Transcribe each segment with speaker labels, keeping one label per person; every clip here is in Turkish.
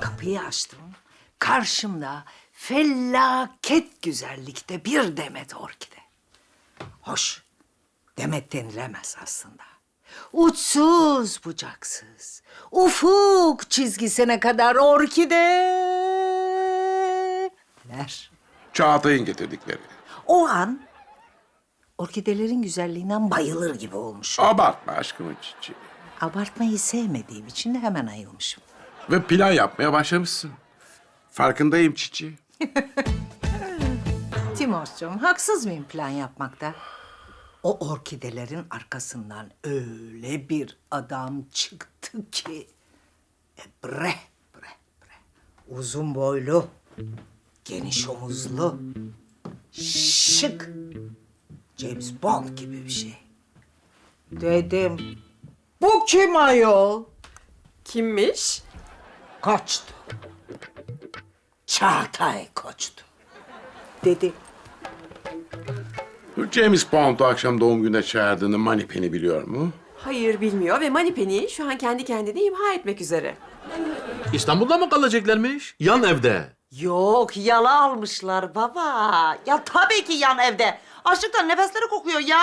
Speaker 1: Kapıyı açtım. Karşımda felaket güzellikte bir demet orkide. Hoş, demet denilemez aslında. Uçsuz bucaksız, ufuk çizgisine kadar orkideler.
Speaker 2: Çağatay'ın getirdikleri.
Speaker 1: O an orkidelerin güzelliğinden bayılır gibi olmuş.
Speaker 2: Abartma aşkımın çiçeği.
Speaker 1: Abartmayı sevmediğim için de hemen ayılmışım.
Speaker 2: Ve plan yapmaya başlamışsın. Farkındayım çiçeği.
Speaker 1: Timos'cum haksız mıyım plan yapmakta? O orkidelerin arkasından öyle bir adam çıktı ki... E, bre, bre, bre. Uzun boylu, geniş omuzlu, şık. James Bond gibi bir şey. Dedim, bu kim ayol?
Speaker 3: Kimmiş?
Speaker 1: Koçtu. Çağatay Koçtu. Dedi,
Speaker 2: James Bond'u akşam doğum gününe çağırdığını Manipen'i biliyor mu?
Speaker 3: Hayır bilmiyor ve Manipeni'yi şu an kendi kendine imha etmek üzere.
Speaker 4: İstanbul'da mı kalacaklarmış? Yan evde.
Speaker 5: Yok yala almışlar baba. Ya tabii ki yan evde. Açlıktan nefesleri kokuyor ya.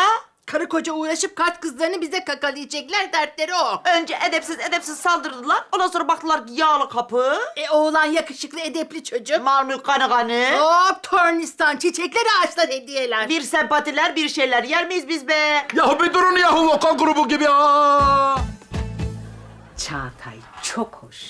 Speaker 6: Karı koca uğraşıp kart kızlarını bize kakalayacaklar dertleri o.
Speaker 5: Önce edepsiz edepsiz saldırdılar. Ondan sonra baktılar ki yağlı kapı.
Speaker 6: E oğlan yakışıklı edepli çocuk.
Speaker 5: Marmut kanı kanı.
Speaker 6: Hop tornistan çiçekler ağaçlar hediyeler.
Speaker 5: Bir sempatiler bir şeyler yer miyiz biz be?
Speaker 4: Yahu bir durun yahu vokal grubu gibi ha.
Speaker 1: Çağatay çok hoş.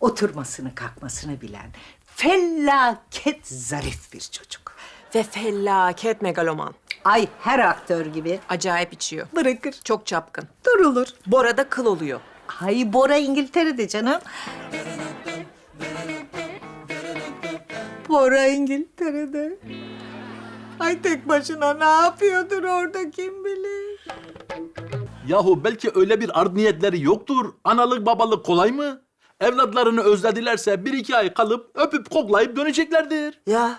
Speaker 1: Oturmasını kalkmasını bilen felaket zarif bir çocuk.
Speaker 3: Ve felaket megaloman.
Speaker 1: Ay her aktör gibi
Speaker 3: Acayip içiyor.
Speaker 1: bırakır,
Speaker 3: Çok çapkın.
Speaker 1: durulur.
Speaker 3: Bora da kıl oluyor.
Speaker 1: Ay Bora İngiltere'de canım. Bora İngiltere'de. Ay tek başına ne yapıyordur orada kim bilir.
Speaker 4: Yahu belki öyle bir art niyetleri yoktur. Analık babalık kolay mı? Evlatlarını özledilerse bir iki ay kalıp öpüp koklayıp döneceklerdir.
Speaker 5: Ya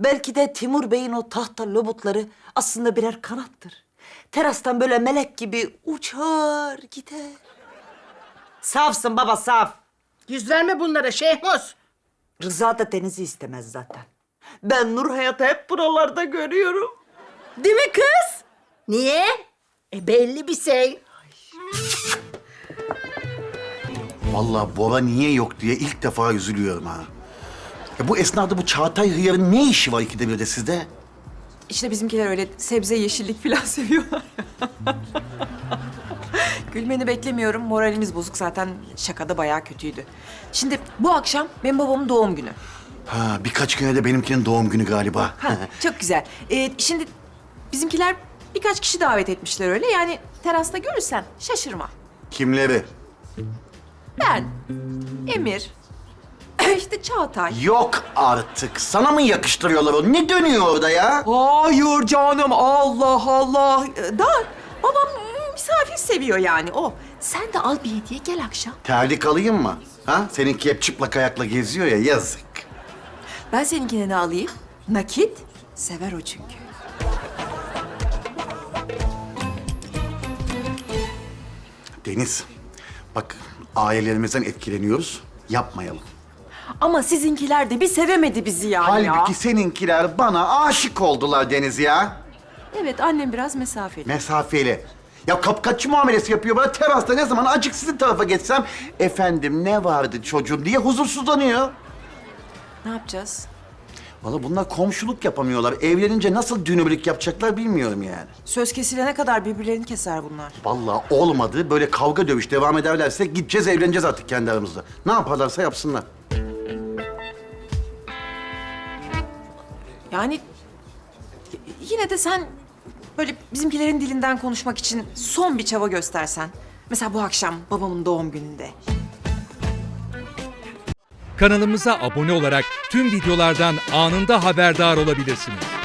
Speaker 5: belki de Timur Bey'in o tahta lobutları aslında birer kanattır. Terastan böyle melek gibi uçar gider. Safsın baba saf.
Speaker 6: Yüz verme bunlara Şehmus.
Speaker 5: Rıza da Deniz'i istemez zaten. Ben Nur Hayat'ı hep buralarda görüyorum.
Speaker 6: Değil mi kız? Niye? E belli bir şey.
Speaker 7: Vallahi Bora niye yok diye ilk defa üzülüyorum ha. Ya bu esnada bu Çağatay hıyarın ne işi var ikide bir de sizde?
Speaker 3: İşte bizimkiler öyle sebze yeşillik falan seviyorlar. Gülmeni beklemiyorum. Moralimiz bozuk zaten. Şakada bayağı kötüydü. Şimdi bu akşam benim babamın doğum günü.
Speaker 7: Ha birkaç güne de benimkinin doğum günü galiba.
Speaker 3: Ha, çok güzel. Ee, şimdi bizimkiler birkaç kişi davet etmişler öyle. Yani terasta görürsen şaşırma.
Speaker 7: Kimleri?
Speaker 3: Ben, Emir, işte Çağatay.
Speaker 7: Yok artık. Sana mı yakıştırıyorlar o? Ne dönüyor orada ya?
Speaker 3: Hayır canım Allah Allah. Ee, Da babam mm, misafir seviyor yani o. Sen de al bir hediye gel akşam.
Speaker 7: Terlik alayım mı? Ha? Seninki hep çıplak ayakla geziyor ya yazık.
Speaker 3: Ben seninkine ne alayım? Nakit. Sever o çünkü.
Speaker 7: Deniz, bak ailelerimizden etkileniyoruz. Yapmayalım.
Speaker 3: Ama sizinkiler de bir sevemedi bizi yani ya.
Speaker 7: Halbuki seninkiler bana aşık oldular Deniz ya.
Speaker 3: Evet annem biraz mesafeli.
Speaker 7: Mesafeli. Ya kapkaççı muamelesi yapıyor bana terasta ne zaman acık sizin tarafa geçsem... ...efendim ne vardı çocuğum diye huzursuzlanıyor.
Speaker 3: ne yapacağız?
Speaker 7: Vallahi bunlar komşuluk yapamıyorlar. Evlenince nasıl dünürlük yapacaklar bilmiyorum yani.
Speaker 3: Söz kesilene kadar birbirlerini keser bunlar.
Speaker 7: Vallahi olmadı. Böyle kavga dövüş devam ederlerse gideceğiz evleneceğiz artık kendi aramızda. Ne yaparlarsa yapsınlar.
Speaker 3: Yani yine de sen böyle bizimkilerin dilinden konuşmak için son bir çaba göstersen. Mesela bu akşam babamın doğum gününde.
Speaker 8: Kanalımıza abone olarak tüm videolardan anında haberdar olabilirsiniz.